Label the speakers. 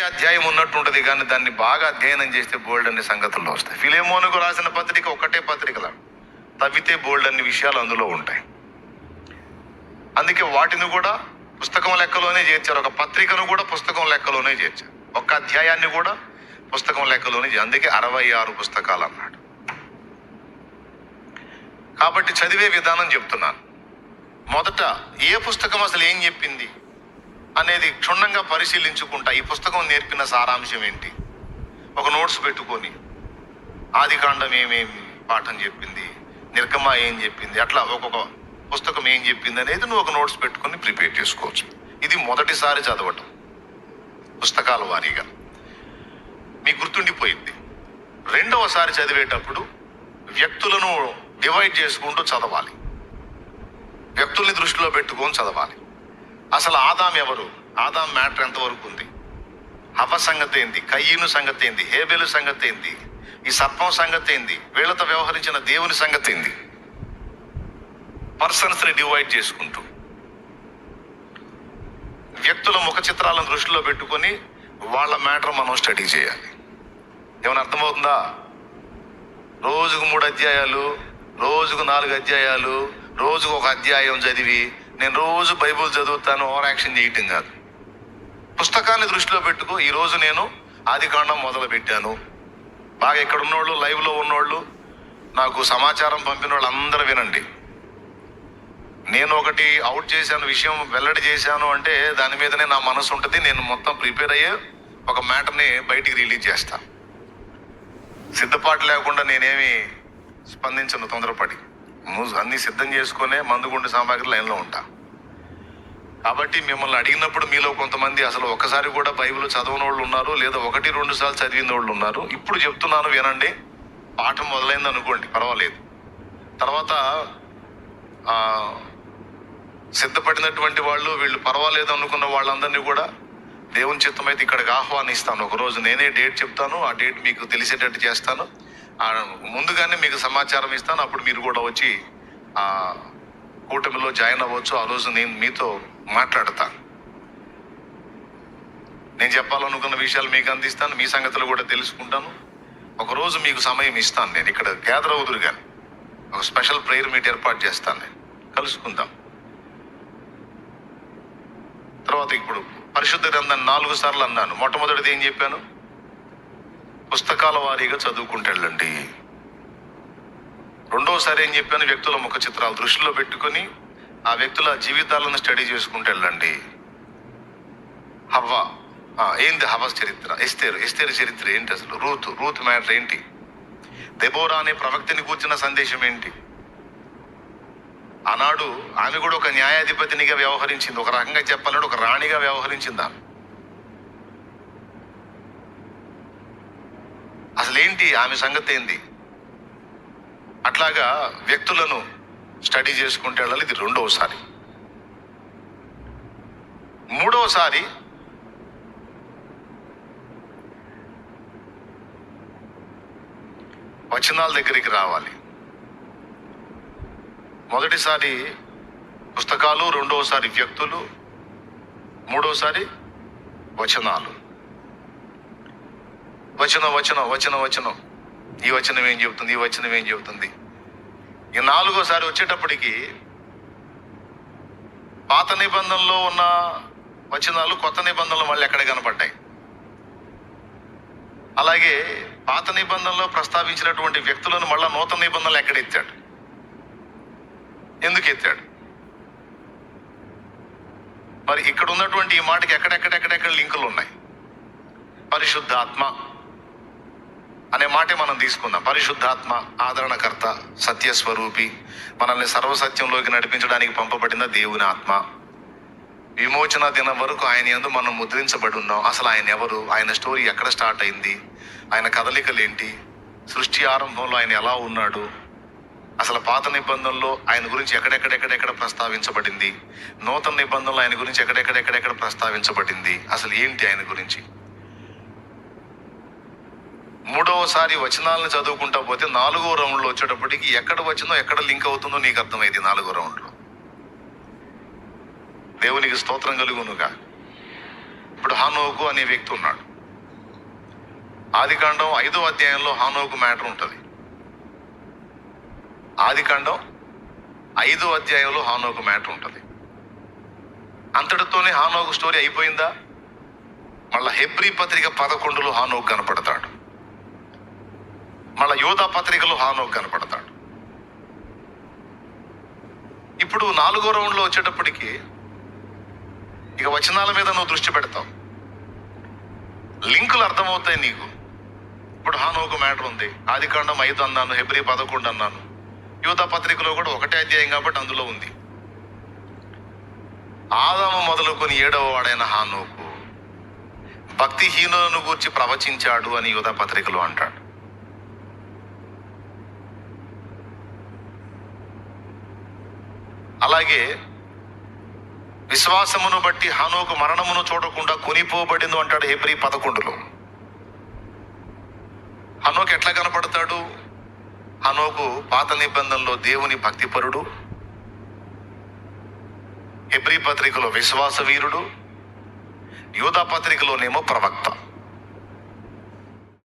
Speaker 1: ఒకటే అధ్యాయం ఉన్నట్టు ఉంటుంది కానీ దాన్ని బాగా అధ్యయనం చేస్తే బోల్డ్ అనే సంగతుల్లో వస్తాయి. ఫిలేమోనుకు రాసిన పత్రిక ఒకటే పత్రికలా తవ్వితే బోల్డ్ అన్ని విషయాలు అందులో ఉంటాయి. అందుకే వాటిని కూడా పుస్తకం లెక్కలోనే చేర్చారు. ఒక పత్రికను కూడా పుస్తకం లెక్కలోనే చేర్చారు. ఒక్క అధ్యాయాన్ని కూడా పుస్తకం లెక్కలోనే అందుకే అరవై ఆరు పుస్తకాలు అన్నాడు. కాబట్టి చదివే విధానం చెప్తున్నాను. మొదట ఏ పుస్తకం అసలు ఏం చెప్పింది? అనేది క్షుణ్ణంగా పరిశీలించుకుంటా ఈ పుస్తకం నేర్పిన సారాంశం ఏంటి? ఒక నోట్స్ పెట్టుకొని ఆదికాండం ఏమేమి పాఠం చెప్పింది? నిర్గమ ఏం చెప్పింది? అట్లా ఒక్కొక్క పుస్తకం ఏం చెప్పింది? అనేది నువ్వు ఒక నోట్స్ పెట్టుకొని ప్రిపేర్ చేసుకోవచ్చు. ఇది మొదటిసారి చదవటం పుస్తకాల వారీగా. మీకు గుర్తుండిపోయింది. రెండవసారి చదివేటప్పుడు వ్యక్తులను డివైడ్ చేసుకుంటూ చదవాలి. వ్యక్తుల్ని దృష్టిలో పెట్టుకొని చదవాలి. అసలు ఆదాం ఎవరు? ఆదాం మ్యాటర్ ఎంతవరకు ఉంది? హవ సంగతి ఏంది? కయ్యను సంగతి ఏంది? హేబెలు సంగతి ఏంది? ఈ సర్పం సంగతి ఏంది? వీళ్ళతో వ్యవహరించిన దేవుని సంగతి ఏంది? పర్సన్స్ని డివైడ్ చేసుకుంటూ వ్యక్తుల ముఖ చిత్రాలను దృష్టిలో పెట్టుకొని వాళ్ళ మ్యాటర్ మనం స్టడీ చేయాలి. ఏమైనా అర్థమవుతుందా? రోజుకు మూడు అధ్యాయాలు రోజుకు నాలుగు అధ్యాయాలు రోజుకు ఒక అధ్యాయం చదివి నేను రోజు బైబుల్ చదువుతాను ఓవర్ యాక్షన్ చేయటం కాదు. పుస్తకాన్ని దృష్టిలో పెట్టుకో ఈరోజు నేను ఆది కాండం మొదలు పెట్టాను బాగా ఇక్కడ ఉన్నోళ్ళు లైవ్లో ఉన్నోళ్ళు నాకు సమాచారం పంపిన వాళ్ళు అందరూ వినండి. నేను ఒకటి అవుట్ చేశాను విషయం వెల్లడి చేశాను అంటే దాని మీదనే నా మనసు ఉంటుంది నేను మొత్తం ప్రిపేర్ అయ్యే ఒక మ్యాటర్ని బయటికి రిలీజ్ చేస్తాను సిద్ధపాటు లేకుండా నేనేమి స్పందించను తొందరపడి. నువ్వు అన్నీ సిద్ధం చేసుకునే మందుగుండు సామాగ్రి లైన్లో ఉంటా. కాబట్టి మిమ్మల్ని అడిగినప్పుడు మీలో కొంతమంది అసలు ఒక్కసారి కూడా బైబిల్ చదవని వాళ్ళు ఉన్నారు లేదా ఒకటి రెండు సార్లు చదివిన వాళ్ళు ఉన్నారు. ఇప్పుడు చెప్తున్నాను వినండి. పాఠం మొదలైంది అనుకోండి పర్వాలేదు. తర్వాత సిద్ధపడినటువంటి వాళ్ళు వీళ్ళు పర్వాలేదు అనుకున్న వాళ్ళందరినీ కూడా దేవుని చిత్తమైతే ఇక్కడికి ఆహ్వానిస్తాను. ఒకరోజు నేనే డేట్ చెప్తాను ఆ డేట్ మీకు తెలిసేటట్టు చేస్తాను. ముందుగానే మీకు సమాచారం ఇస్తాను. అప్పుడు మీరు కూడా వచ్చి ఆ కూటమిలో జాయిన్ అవ్వచ్చు. ఆ రోజు నేను మీతో మాట్లాడతాను నేను చెప్పాలనుకున్న విషయాలు మీకు అందిస్తాను. మీ సంగతులు కూడా తెలుసుకుంటాను. ఒకరోజు మీకు సమయం ఇస్తాను నేను. ఇక్కడ గ్యాదర్ అవుదురు కానీ ఒక స్పెషల్ ప్రేయర్ మీట్ ఏర్పాటు చేస్తాను నేను. కలుసుకుందాం. తర్వాత ఇప్పుడు పరిశుద్ధ గ్రంథం నాలుగు సార్లు అన్నాను. మొట్టమొదటిది ఏం చెప్పాను? పుస్తకాల వారీగా చదువుకుంటాళ్ళండి రెండోసారి ఏం చెప్పాను వ్యక్తుల ముఖ చిత్రాలు దృష్టిలో పెట్టుకొని ఆ వ్యక్తుల జీవితాలను స్టడీ చేసుకుంటూ వెళ్ళండి హవ్వ ఏంది హవస్ చరిత్ర? ఎస్తేరు ఎస్తేరు చరిత్ర ఏంటి అసలు? రూత్ రూత్ మ్యాటర్ ఏంటి? దెబోరా అనే ప్రవక్తిని కూర్చున్న సందేశం ఏంటి? ఆనాడు ఆమె కూడా ఒక న్యాయాధిపతినిగా వ్యవహరించింది ఒక రకంగా చెప్పాలంటే ఒక రాణిగా వ్యవహరించింది ఆమె. అదేంటి ఆమె సంగతి ఏంది? అట్లాగా వ్యక్తులను స్టడీ చేసుకుంటే వెళ్ళాలి ఇది రెండవసారి. మూడవసారి వచనాల దగ్గరికి రావాలి. మొదటిసారి పుస్తకాలు రెండవసారి వ్యక్తులు మూడోసారి వచనాలు. వచనం వచనం వచనం వచనం. ఈ వచనం ఏం చెబుతుంది? ఈ వచనం ఏం చెబుతుంది? ఈ నాలుగోసారి వచ్చేటప్పటికి పాత నిబంధనలో ఉన్న వచనాలు కొత్త నిబంధనలు మళ్ళీ ఎక్కడ కనపడ్డాయి? అలాగే పాత నిబంధనలో ప్రస్తావించినటువంటి వ్యక్తులను మళ్ళా నూతన నిబంధనలు ఎక్కడ ఎత్తాడు? ఎందుకు ఎత్తాడు? మరి ఇక్కడ ఉన్నటువంటి ఈ మాటకి ఎక్కడెక్కడెక్కడెక్కడ లింకులు ఉన్నాయి? పరిశుద్ధాత్మ. అనే మాటే మనం తీసుకుందాం. పరిశుద్ధాత్మ ఆదరణకర్త సత్యస్వరూపి మనల్ని సర్వసత్యంలోకి నడిపించడానికి పంపబడిన దేవుని ఆత్మ. విమోచన దినం వరకు ఆయన ఎందు మనం ముద్రించబడి ఉన్నాం. అసలు ఆయన ఎవరు? ఆయన స్టోరీ ఎక్కడ స్టార్ట్ అయింది? ఆయన కదలికలు ఏంటి సృష్టి ఆరంభంలో ఆయన ఎలా ఉన్నాడు? అసలు పాత నిబంధనలో ఆయన గురించి ఎక్కడెక్కడెక్కడెక్కడ ప్రస్తావించబడింది? నూతన నిబంధనలో ఆయన గురించి ఎక్కడెక్కడెక్కడెక్కడ ప్రస్తావించబడింది? అసలు ఏంటి ఆయన గురించి? మూడవసారి వచనాలను చదువుకుంటా పోతే నాలుగో రౌండ్లో వచ్చేటప్పటికి ఎక్కడ వచ్చిందో ఎక్కడ లింక్ అవుతుందో నీకు అర్థమైంది నాలుగో రౌండ్లో. దేవునికి స్తోత్రం కలుగునుగా. ఇప్పుడు హానోకు అనే వ్యక్తి ఉన్నాడు. ఆదికాండం ఐదో అధ్యాయంలో హానోకు మ్యాటర్ ఉంటుంది. ఆదికాండం ఐదో అధ్యాయంలో హానోకు మ్యాటర్ ఉంటుంది. అంతటితోనే హానోకు స్టోరీ అయిపోయిందా? మళ్ళా హెబ్రీ పత్రిక పదకొండులో హానోకు కనపడతాడు. మళ్ళా యోధా పత్రికలో హానోకు కనపడతాడు. ఇప్పుడు నాలుగో రౌండ్లో వచ్చేటప్పటికి ఇక వచనాల మీద నువ్వు దృష్టి పెడతావు. లింకులు అర్థమవుతాయి నీకు. ఇప్పుడు హానోకు మ్యాటర్ ఉంది. ఆదికాండం ఐదు అన్నాను హెబ్రి పదకొండు అన్నాను. యువత పత్రికలో కూడా ఒకటే అధ్యాయం కాబట్టి అందులో ఉంది. ఆదాము మొదలుకొని ఏడవ వాడైన హానోకు భక్తిహీనులను గూర్చి ప్రవచించాడు అని యువత పత్రికలో అంటాడు. అలాగే విశ్వాసమును బట్టి హానోకు మరణమును చూడకుండా కొనిపోబడింది అంటాడు హెబ్రి పదకొండులో. హనోకు ఎట్లా కనపడతాడు? హనోకు పాత నిబంధనలో దేవుని భక్తిపరుడు హెబ్రి పత్రికలో విశ్వాస వీరుడు యూదా పత్రికలోనేమో ప్రవక్త.